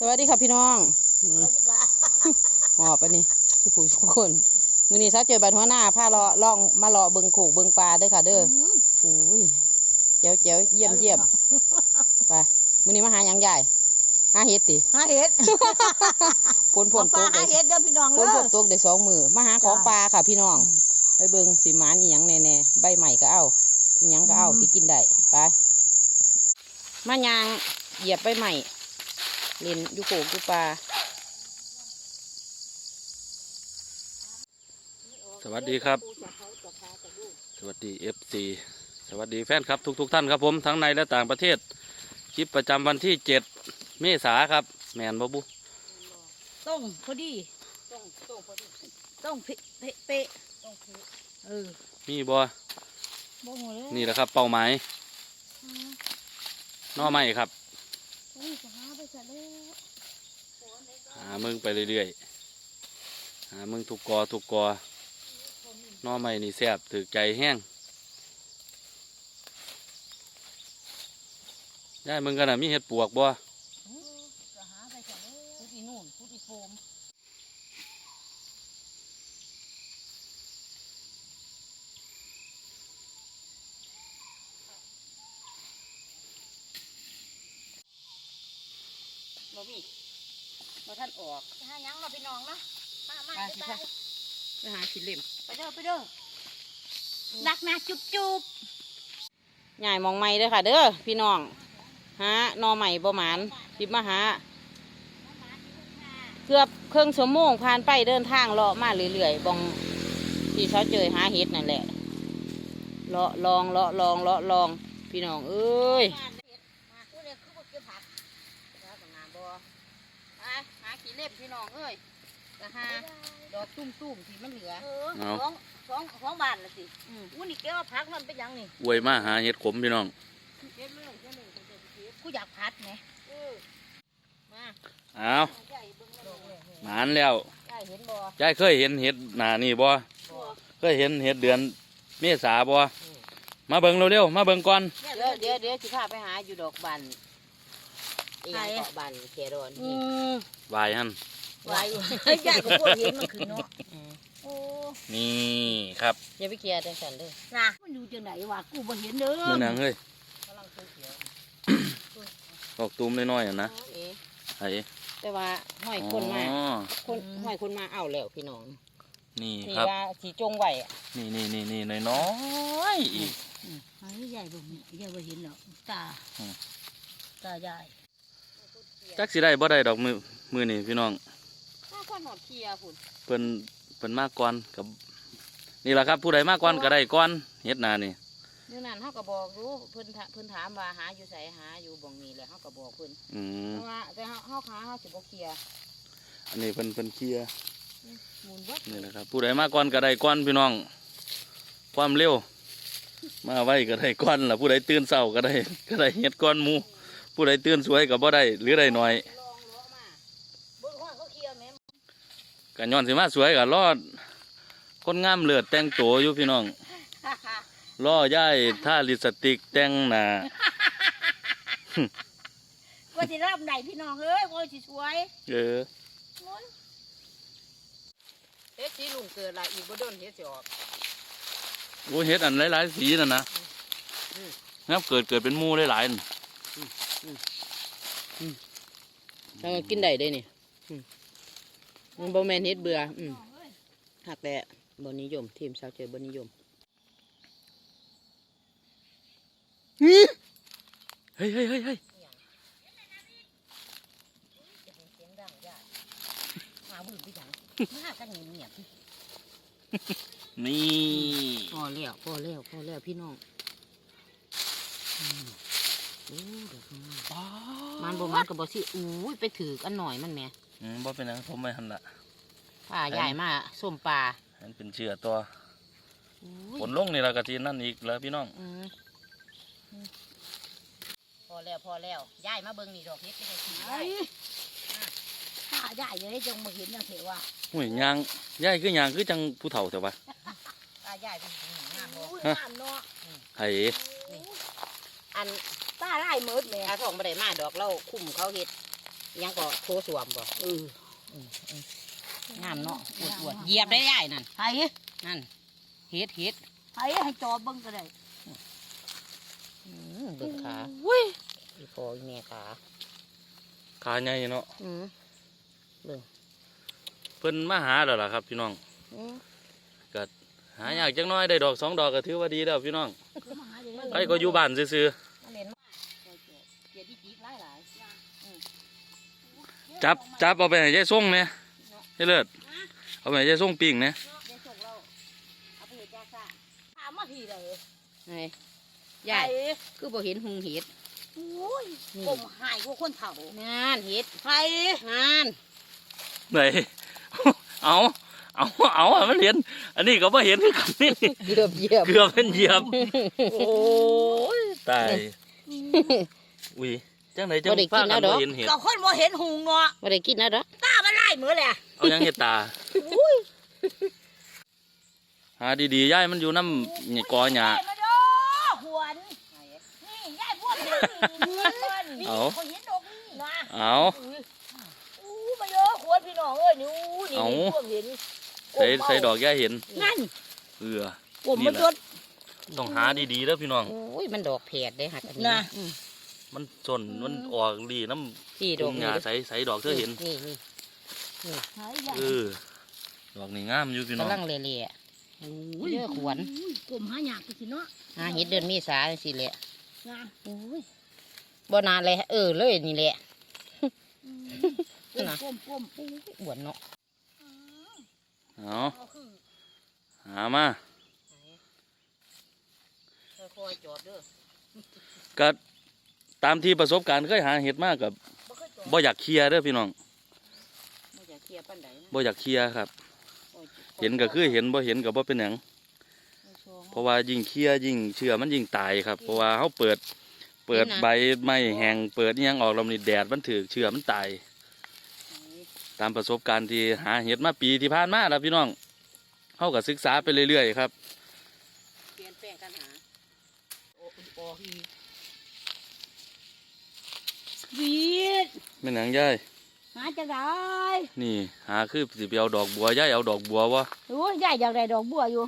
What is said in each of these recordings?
สวัสดีค่ะพี่น้องอืสมวัสดีค่ะหอบไปนี่สุผู้ทุกคนมื้อนี้ซาเจอบัดหัวหน้าพาเลาะล่องมาเลาะเบิงโขกเบิงปลาเด้อค่ะ เด้ออุ้ยเจ๋วเจ๋วเยี่ยมเยี่ยมไปมื้อนี้มาหาหยังใหญ่หาเห็ดติหาเห็ดฝนฝนปตลากหาได้เห็ดเด้อพี่น้องฝเด้นอฝนตกได้สองมือมาหาของจ้ะปลาค่ะพี่น้องอืมไปเบิงสีหมานอีหยังแน่ๆใบใหม่ก็เอาอีหยังก็เอาอืมที่กินได้ไปมายางเหยียบใบใหม่ เล่นอยูโขกอยูปลาสวัสดีครับ สวัสดีเอฟซีสวัสดีแฟนครับทุกๆทท่านครับผมทั้งในและต่างประเทศ คลิปประจำวันที่เจ็ดเมษาครับ แมนบบุต้งพอดีต้องต้องพอดีต้งเป๊ะเป๊ะเป๊ะต้องคือเออมีบอบ่หมดเลยนี่แหละครับ เป้าหมายหนอไม้ครับ นี่จะหาไปจะแล้วหามึงไปเรื่อยๆ หามึงถูกกอถูกกอน้อไม่นี่แซบถือใจแห้งได้มึงกันนะมีเห็ดปวกบ่จะหาไปจะแล้วพุดอีนู่นพุดอีโฟม บ่มีบ่ท่าน ออกจะหาหยังเราพี่น้องนะมามาไปสิไปค่ะไปหาขีดเล่มไปเด้อไปเด้อนักนะจุบจุบใหญ่มองไม่เด้อค่ะ เด้อพี่น้องหาหนอใหม่ประมาณสิบมาหาเกือบครึ่งชั่วโมงผ่านไปเดินทางเลาะมาเรื่อยๆบองที่เขาเจอหาเห็ดนั่นแหละเลาะลองเลาะลองเลาะลอง พี่น้องเอ้ย มาผู้เรียกคือบ่เก็บผัก แล้วก็นาบอหาหาขี เล็บพี่น้องเอ้ยก็หาดอกตุ้มๆที่มันเหลือเออสองสองสองบาทละสิอืมอู้นี่แกว่าผักมันเป็นหยังนี่อวยมาหาเห็ดขมพี่น้องเก็บเลยเก็บเลยเก็บเลยเก็บกูอยากผัดไหมเออมาเอาใหญ่เบิ่งแล้วเว้ยหมานแล้วใหญ่เห็นบอยายเคยเห็นเห็ดหนานี่บ่บอเคยเห็นเห็ดเดือนเมษาบ่มาเบิ่งเร็วๆมาเบิ่งก่อนเดี๋ยวเดี๋ยวเดี๋ยวสิพาไปหาอยู่ดอกบัน อีหยังเกาะบันแครอนอืนี่มวายฮันไว้ใหญ่กว่าพวกเห็นมันคือเนาะอืมโอ้นี่ครับอย่าไปเคลียร์จังสันเด้อนะมันอยู่จังไหนวะกูบ่เห็นเด้อมันหนังเฮ้ยกำลังเขียวออกตูมน้อยๆอะนะๆเอ๊ะไอ้แต่ว่าห้อยคนมาอ๋อคนห้อยคนมาเอาแล้วพี่น้องนี่ที่ครับ ว่าสีจงไหวอะนี่นี่นี่นี่น้อยๆอีกเฮ้ยใหญ่บ่มีใหญ่บ่เห็นหรอกตาอืม ตาใหญ่ จักสิได้บ่ได้ดอกมือมือนี่พี่น้องถ้าคนหอดเคลียร์พุ่นเพิ่นเพิ่นมาก่อนกับนี่แหละครับผู้ใดมาก่อนก็ได้ก่อนเฮ็ดหนานี่เดี๋ยวนั้นเขาก็บอกรู้เพิ่นถาเพิ่นถามว่าหาอยู่ไสหาอยู่บ่งนี้แหละเขาก็บอกเพิ่นอืมแต่ว่าแต่เขาเขาขาเขาสิบ่เคลียร์อันนี้เพิ่นเพิ่นเคลียร์หมุนเบิดนี่แหละครับ ผู้ใดมาก่อนก็ได้ก่อนพี่น้อง ความเร็ว มาไว้ก็ได้ก่อนล่ะผู้ใดตื่นเช้าก็ได้ก็ได้เฮ็ดก่อนหมู่ ผู้ใดตื่นสวยก็บ่ได้หรือได้น้อยลองเลาะมาเบิ่งว่าเขาเคลียร์แม่ก็ย้อนสิมาสวยก็รอดคนงามเลือดแต่งตัวอยู่พี่น้องรอย่ายท่าลิปสติกแต่งหน้าว่าสิรับไหนพี่น้องเอ้ยว่าสิสวยเออโอ้ยเฮ็ดสีลุงเกิดละอีกบ่โดนเฮ็ดสิออกโอ้เฮ็ดอันหลายๆสีนั่นนะอืมงับเกิดเกิดเป็นหมู่หลายๆนั่น แล้วก็กินได้เด้นี่อืมมันบ่แม่นเฮ็ดเบื่ออืมหักแต่บ่นิยม ทีมสาวเจอบ่นิยมเฮ้ยเฮ้ยเฮ้ยเฮ้ยเสียงดังใหญ่มาบึ้งไปหยังมากันเงียบนี่พอแล้วพอแล้วพอแล้วพี่น้องอื มโอ้เดี๋ยวข้างหน้ามันบ่มันก็บ่สิอู้ยไปถืออันหน่อยมันแหม่อืมบ่เป็นหยังผมไม่หันละป้าใหญ่มาส้มปลาหันเป็นเชื้อตัวอู้ยผลลงนี่ละกะทีนั่นอีกแล้วพี่น้องอืมอืมพอแล้วพอแล้วย้ายมาเบิ่งนี่ดอกเฮ็ดเป็นไงสิไอ้ถ้าใหญ่เลยจังมาเห็นนะเถอะว่าอุ้ยยางยายคือยางคือจังผู้เฒ่าแต่ว่าตาย้ายเป็นหืมงามบ่อุ้ยน้ำเนาะไห้อัน ตาไล่เมิดแม่อาทองบ่ได้มาดอกเราคุ้มเขาเฮ็ดยังก็โคสวมบ่เอองามเนาะอวดอวดเหยียบได้ใหญ่นั่นไห้นั่นเฮ็ดเฮ็ดไห้ให้จอเบิ่งก็ได้อืมเบิ่งขาอุ้ยอีพออีแม่ขาขาใหญ่เนาะอืมเพิ่นมาหาแล้วล่ะครับพี่น้องอืมหายากจังน้อยได้ดอกสองดอกก็ถือว่าดีแล้วพี่น้อง คือมาหาเดี๋ยวไอ้ก็อยู่บ้านซื่อม จับจับเอาไปให้ยายส่งเนี่ยให้เลิศเอาไปให้ยายส่งปิ้งเนี่ยเดี๋ยวส่งเราเอาไปเฮ็ดยาซ่าถามมาทีเลยไงใหญ่คือบ่เห็นหุงเห็ดโอ้ยนี่กลมหายกว่าคนเฒ่างานเห็ดไห้งานไหนเอาเอาเอาให้มันเห็น อันนี้ก็บ่เห็นคือกันนี่เหยียบเหยียบเกือบเป็นเหยียบโอ้ยตายอุ้ย จังไหนจังฟ้ากันบ่เห็นเห็ดก็คนบ่เห็นหุงเนาะบ่ได้กินนะดอกตามันไล่เหมือนแหละเอายังเห็ดตาหาดีๆย่ายมันอยู่น้ำนี่กอหญ้ามาดูหวนนี่ยายพวกนี้นี่เอาคนเห็นดอกนี่นะเอา อู้มาเยอะขวดพี่น้องเอ้ยนี่อู้นี่เอา พวกเห็นใส่ใส่ดอกย่ายเห็นนั่นเอือ กลมมันจด ต้องหาดีๆแล้วพี่น้อง โอ้ยมันดอกแผดได้หักอันนี้น่ะอืม มันจนมันออกดีน้ที่ำดดออกกหนี้ญ้าใส่ใส่ดอกเธอเห็นนี่นี่หายยากเออดอกนี่งามอยู่พี่น้องกำลังเละๆโอ้ยเยอะขวนกลมหายากไปสิเนาะหาเห็ดเดือนเมีสาจังซี่แหละนะโอ้ยบ่นานเลยเออเลยนี่แหละกลมกลมกลมอ้วนเนาะเอาเอาคือหามาค่อยๆจอดเด้อก็ ตามที่ประสบการณ์เคยหาเห็ดมากกับบ่เคยจอดบ่อยากเคลียร์เด้อพี่น้องบ่อยากเคลียร์ปานใดนะบ่อยากเคลียร์ครับโอ้ยเห็นก็คือเห็นบ่เห็นก็บ่เป็นหยังเพราะว่ายิ่งเคลียร์ยิ่งเชื่อมันยิ่งตายครับ เพราะว่าเขาเปิด เปิดใบไม้แห้งเปิดอิหยังออกลำนี่แดดมันถือเชื่อมันตาย ตามประสบการณ์ที่หาเห็ดมาปีที่ผ่านมาแล้วพี่น้องเขาก็ศึกษาไปเรื่อยๆครับ เปลี่ยนแปลงกันหาโอ้โอ้อี วีดไม่นหนังย่ายหาจะได้นี่ หาคือสิไปเอาดอกบัวย่ายเอาดอกบัววะโอ้ยยายอยากได้ดอกบัวอยู่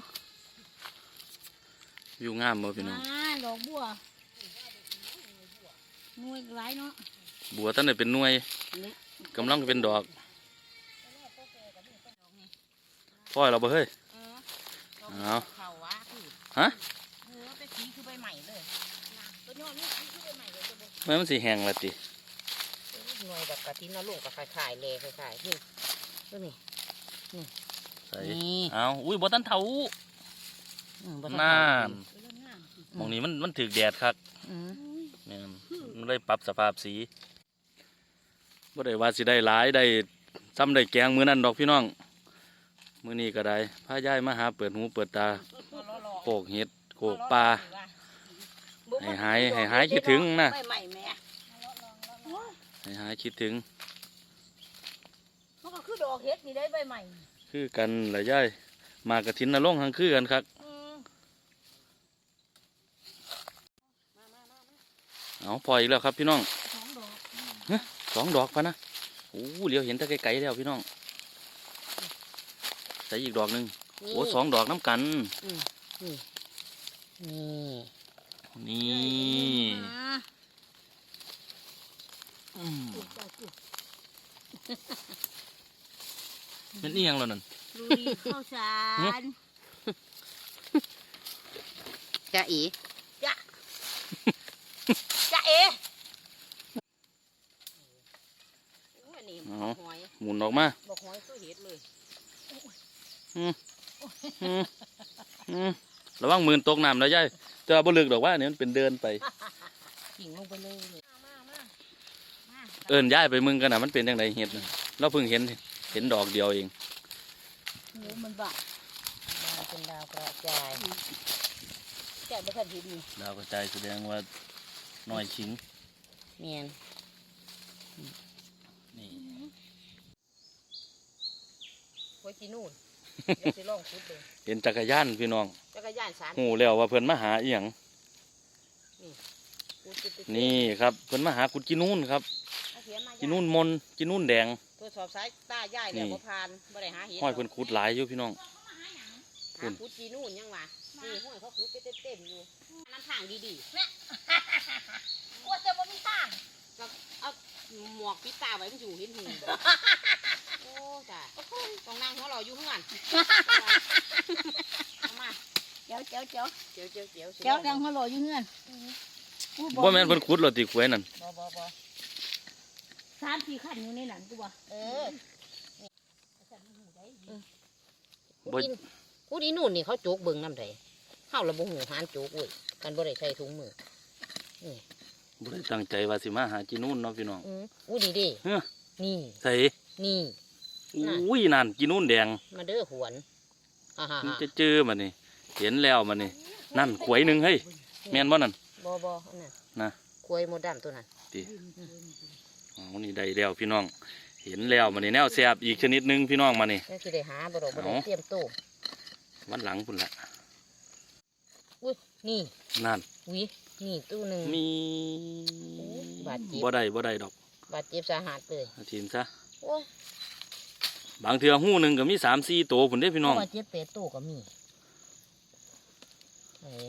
อยู่งามบ่พี่น้องอ่าดอกบัวหน่วยหลายเนาะบัวท่านได้เป็นหน่วยกำลังเป็นดอกพ่อยเราบ่เฮ้ยเออเอาเขาวะคือฮะเออไปสีคือใบใหม่เลยตัวยอดนี่สีคือใบใหม่เลยตัวเด็กไม่มันสิแห้งละติ หน่วยแบบกะทินนะลูกกับขายๆเลยขายๆนี่ตัวนี้ใส่นี่เอาอุ้ยบ่ทันเท่าอืมบ่น่าทันนเรื่องงามหมองนี้มันมันถึกแดดครับอืมแม่นมันเลยปรับสภาพสีบ่ได้ว่าสิได้หลายได้ซ้ำได้แกงมื้อนั้นดอกพี่น้องมื้อนี้ก็ได้พาย้ายมาหาเปิดหูเปิดตาโขกเห็ดโขกปลาให้หายให้หายคิดถึงนะ ใบใหม่แม่ให้หายคิดถึง มันก็คือดอกเห็ดนี่ได้ใบใหม่คือกันหลายย่ายมากระถินนรงค์ทั้งคือกันครับ อืมเอาพออีกแล้วครับพี่น้องสองดอกสองดอกพะนะโอ้เหลียวเห็นแต่ไกลๆแล้วพี่น้องใส่อีกดอกหนึ่งโอ้สองดอกน้ำกัน นี่นี่อ่า อืม ปลูกเจ้าปลูก เป็นอีหยังแล้วนั่นลุยข้าวสารจะอีจ้ะจ้ะเอ๋อันนี้เอาหอยหมุนออกมาบอกหอยคือเห็ดเลยอืมอืมระวังมือตกน้ำนะย่ายแต่ว่าบ่ลึกดอกว่าเนี่ยมันเป็นเดินไป กิ่งลงไปเลย มามามา เอิ้นย่ายไปมึงกันนะมันเป็นยังไงเห็ดน่ะเราเพิ่งเห็นเห็นดอกเดียวเองโอ้มันบ้าดาวเป็นดาวกระจายแก่ไม่ทันทีดีดาวกระจายแสดงว่าน้อยชิงเมียนนี่ ไว้ที่นู่นเดี๋ยวสิลองคุดเลยเห็นจักรยานพี่น้องจักรยานสามหูแล้วว่าเพิ่นมาหาอีหยังคุดติดๆนี่ครับ เพิ่นมาหากุดกินนู่นครับเอา สิสียมากินนู่นมนกินนู่นแดงตรวจสอบสายตาย่ายแล้วนี่บ่ผ่านบ่ได้หาเห็ดห้อยเพิ่นขุดหลายอยู่พี่น้องหาขุดจีนู่นยังวะนี่ห้อยเขาขุดไปเต็มๆอยู่น้ำทางดีกลัวจะบ่มีทางๆก็เอาหมวกปิดตาไว้มันอยู่เห็นหูบ่โอ้จ้ะต้องนั่งหัวเราะอยู่ข้างหลังเอามาเจ้าเจ้าเจ้าเจียวเจียวเจียวเจ้าดังฮัลโหลอยู่เงื่อนบ่แม่นเพิ่นขุดหรอติกล้วยนั่นบ่บ่บ่ สามสี่ขั้นอยู่ในหลังกูบ่เออบ่กินกูดีนู่นนี่เขาโจกเบิ่งน้ำไดเฮาละบ่หูหานโจกเว้ยกันบ่ได้ใส่ถุงมือบ่ได้ตั้งใจว่าสิมาหากินนู่นเนาะพี่น้องอืออู้ดีเดิเฮ้อนี่ใส่นี่น่ะอุ้ยนั่นกินนู่นแดงมาเด้อหวนฮ่าฮ่ามันฮ่าจะเจอมานี่เห็นแล้วมานี่นั่นขวยหนึงเฮ้ยแม่นบ่นั่นบ่บ่อันนั้นนะกล้วยโมดำตัวนั้น อ๋อนี่ได้แล้วพี่น้อง เห็นแล้วมานี่แนวแซ่บอีกชนิดหนึงพี่น้องมานี่นี่สิได้หาบ่ดอกบ่ได้เอาเตรียมตู้วันหลังพุ่นละอุ้ยนี่นั่นวินี่ตู้หนึงมีบาดเจ็บบ่ได้บ่ได้ดอกบาดเจ็บสาหัสเลยเอาทีมซะโอ้ยบางเทื่อหู้หนึงก็มี3 4ตัวพุ่นเด้พี่น้องบาดเจ็บเป็ดตู้ก็มีเอ้ย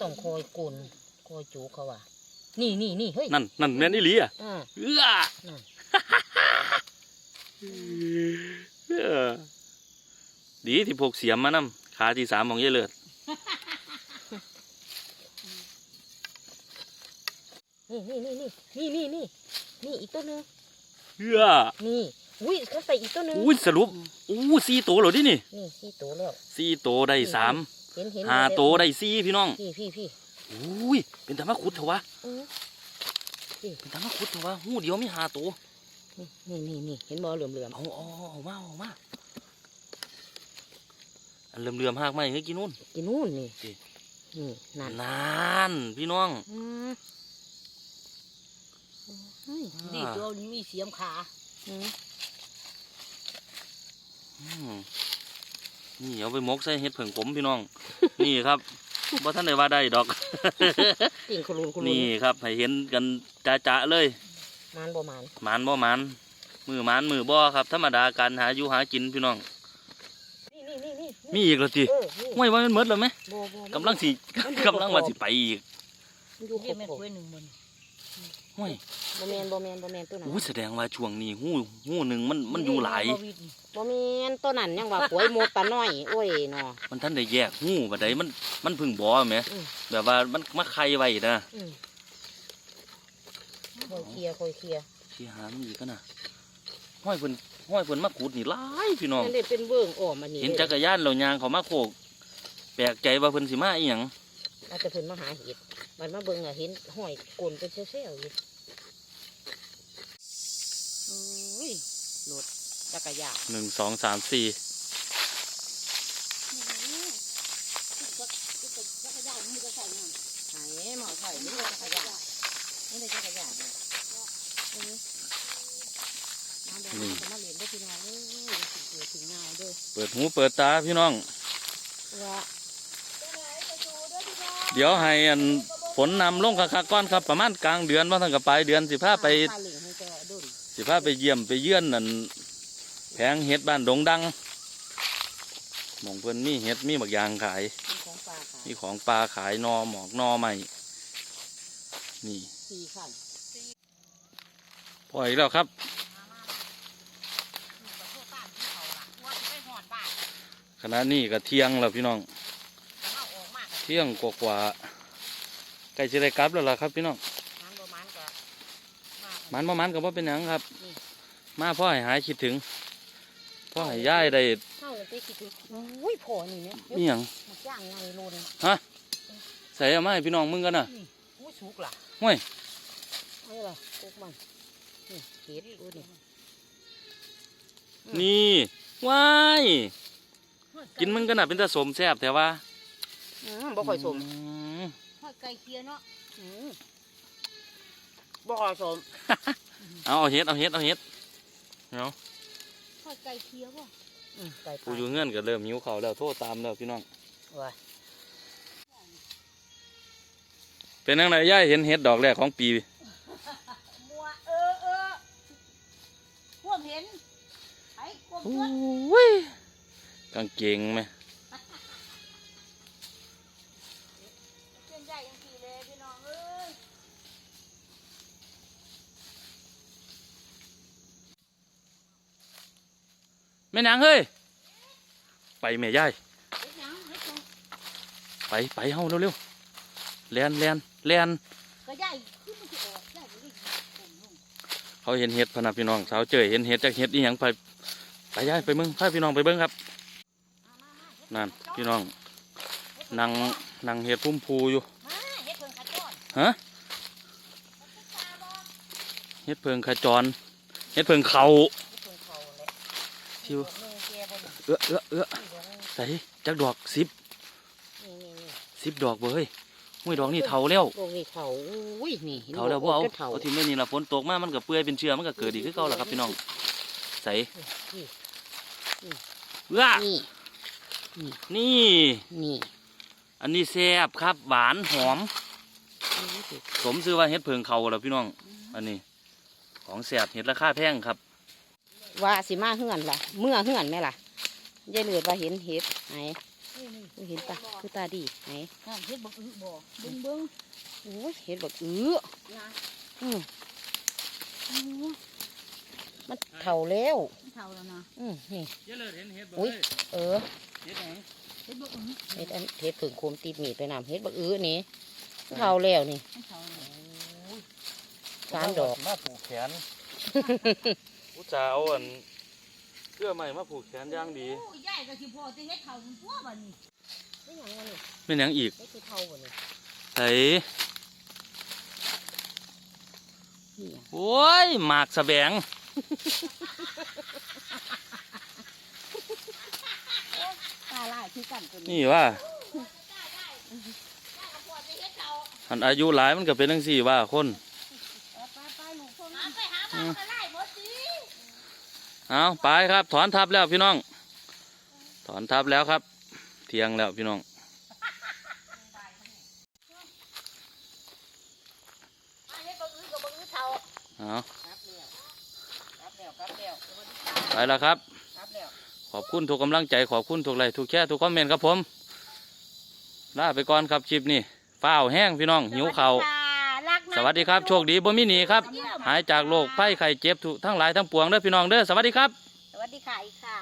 ต้องคอยกุนคอยจูเขาว่า นี่นี่นี่เฮ้ยนั่นนั่นแม่นอีหลีอะอ่าเอื้อนั่นเออดีที่พกเสียมมานำขาที่สามของยายเลิศนี่นี่นี่นี่นี่นี่นี่นี่อีกตัวหนึงเอื้อนี่อุ้ยเขาใส่อีกตัวหนึงอุ้ยสรุปอู้สี่ตัวเหรอดินี่นี่สี่ตัวแล้วสี่ตัวได้สามเห็นเห็นห้าตัวได้สี่พี่น้อง พี่พี่พี่ อุ้ยเป็นตามาขุดเถอะวะอือเป็นตามาขุดเถอะวะหูเดียวมีห้าตัวนี่นี่นี่เห็นบ่เหลือมเหลือมเอาเอาเอามาเอามาอันเลื่อมๆหากไหมให้กินนู่นๆกินนู่นนี่สินี่นั่นนานพี่น้องอืมอืมนี่ตัวนี้มีเสียมขาอืมอืมนี่เอาไปหมกใส่เห็ดเผิงผมพี่น้อง นี่ครับ บ่ท่านได้ว่าได้ดอกติ่งขลุนขลุนนี่ครับให้เห็นกันจะๆเลยมันบ่มันหมานบ่หมานมือหมานมือบ่ครับ ธรรมดาการหาอยู่หากินพี่น้อง นี่นี่นี่นี่มีอีกแล้วสิเออนี่ห้วยว่ามันหมดแล้วไหมบ่บ่กำลังสิกำลังว่าสิไปอีก มันอยู่ครเยี่ยบแม่ครบกล้วยหนึ่งมัน ห้วยบ่แมนบ่แมนบ่แมนตัวนั้นอู้แสดงว่าช่วงนี้หู้หู้หนึ่งมันมันอยู่หลายบ่แมนตัวนั้นยังว่าหวยโมดปลาน้อยโอ้ยเนาะมันท่านได้แยกหู้บัดใดมันมันเพึ่งบ่แหมอืมแบบว่ามันมาไข่ไว้นะอืมคอยเคลียร์คอยเคลียร์ที่หามีอีกกันนะห้อยเพิ่นห้อยเพิ่นมาขุดนี่หลายพี่น้องนั่นได้เป็นเบิ่งอ้อมอันนี้เห็นจักรยานเรายางเขามาโคกแปลกใจว่าเพิ่นสิมาอีหยัง อาจจะเพิ่นมาหาเห็ดมันมาเบิ่งอะเห็นห้อยกลนเป็นเซลล์อยู่อุ้ยรถจักรยานหนึ่งสองสามสี่จักรยานมันจะใส่งานไหนหมอถอยนี่จักรยานนี่เลยจักรยานเนี่ยเออมาเดี๋ยวเราจะมาเล่นด้วยพี่น้องเอ้ยอย่าสิเกิดถึงนายเด้อเปิดหูเปิดตาพี่น้องว่า เดี๋ยวให้อันฝนนำลงคักๆก้อนครับ ประมาณกลางเดือนว่าทั้งกับปลายเดือนสิพาไปพาเล่นให้เจอดุนสิพาไปเยี่ยมไปเยือนนั่นแผงเห็ดบ้านดงดังหมองเพิ่นมีเห็ดมีบักยางขาย มีของปลาขายนอหมอกนอใหม่ นี่สี่ขันพออีกแล้วครับ ขณะนี้ก็เที่ยงแล้วพี่น้อง เที่ยงกว่าๆใกล้จะได้กลับแล้วล่ะครับพี่น้องมันประมาณก็มันประมันก็บ่เป็นหยังครับอืมมาพ่อให้หายคิดถึง พ่อให้ย่ายได้เข้าเลยไปคิดดูอุ้ยพอนี่เนี่ยนี่หยังมาจ้างไงโลนใส่เอามาให้พี่น้องมึงกันนะอุ้ยสุกล่ะห้วยเอาล่ะกุกมันนี่เห็ดอุ้ยนี่นี่ว้ายกินมึงกันน่ะเป็นตาสมแซ่บแต่ว่า อืมบ่ค่อยสมอืมทอดไก่เคียเนาะอืมบ่ค่อยสมเอาเอาเฮ็ดเอาเฮ็ดเอาเฮ็ดเอาทอดไก่เคียบ่อืมไก่กูอยู่เงื่อนก็เริ่มหิวข้าวแล้วโทษตามแล้วพี่น้อง ว่าเป็นยังไงย่ายเห็นเห็ดดอกแรกของปี มัวเออควบเห็นไอ้ควบโอชวน้ยกางเกงไหม เส้นใหญ่ยังสี่เลยพี่น้องเอ้ย แม่นางเฮ้ย ไปแม่ยายเฮ็ดหยังเฮ็ดหยังไปไปเฮาเร็วๆแลนแลนแลนก็ใหญ่ขึ้นเลยผมลงเขาเห็นเห็ดพนับพี่น้องสาวเจยเห็นเห็ดจากเห็ดอีหยังไปไปยายไปเมืองพาพี่น้องไปเบิ้งครับนั่นพี่น้องนั่งนั่งเห็ดพุ่มพูอยู่ฮะเห็ดเพิงขจรเห็ดเพิงเขา่า ชิวหนึ่งแกบ่นี่เอื้อเอื้อเอื้อนี่เดี๋ยวนี่ใส่จักดอกสิบนี่นี่นี่สิบดอกเบ้ยห้วยดอกนี่เถาแล้วโอ้ยเถาอุ้ยนี่เถาแล้วบ่เอาก็เถาเอาที่ไม่นี่ละฝนตกมามันก็เปื่อยเป็นเชื้อมันก็เกิดอีกคือเก่าแหละครับพี่น้องใส่เอื้อนี่นี่นี่อันนี้แซ่บครับ หวานหอม สมซื้อว่าเห็ดเพิงเขาแล้วพี่น้อง อันนี้ ของแซ่บเห็ดราคาแพงครับ ว่าสิมาเฮือนล่ะ เมื่อเฮือนแม่ล่ะยายเหลือดว่าเห็นเห็ดไหนเห็นปะคือตาดีไหนนั่นเฮ็ดบ่อึบ่เบิ่งเบิ่งโอ้ยเห็ดบักอื้อนะอืมมันเท่าแล้วมันเถาแล้วนะอืมนี่เยอะเลยเห็นเห็ดอุ๊ยเออเห็ดไหนเฮ็ดบ่อึเห็ดอันเห็ดผึ่งโคมติดมีดไปนำเห็ดบักอื้อนี่เท่าแล้วนี่มันเถาแล้วสามดอกมาผูกแขน อุตส่าห์เอาอันเพื่อใหม่มาผูกแขนอย่างดีโอ้ยใหญ่ก็สิพอจะเฮ็ดเถามันตัวบัดนี้นี่หยังวะนี่เป็นหยังอีกนี่คือเท่าบ่นี่ไอ้นี่หยังโอ้ยหมากสะแบงตาลายคือกันตัวนี้นี่ว่าย่าก็พอจะเฮ็ดเถาอันอายุหลายมันก็เป็นทั้งสี่ว่าคน ไปไปลูกพวก หา นี้ ไปหาบ้านก็ไล่หมดสิ เอาไปครับ ถอนทับแล้วพี่น้อง ถอนทับแล้วครับ เที่ยงแล้วพี่น้องเอาไปแล้วครับ ขอบคุณทุกกำลังใจขอบคุณทุกไลค์ทุกแชร์ทุกคอมเมนต์ครับผมลาไปก่อนครับคลิปนี้ฝ้าแห้งพี่น้องหิวเข่า วัสดีครับโชคดีบ่มีหนีครับ หายจากโรคไข้ไข้เจ็บทุกทั้งหลายทั้งปวงเด้อพี่น้องเด้อสวัสดีครับ สวัสดีค่ะอีกค่ะ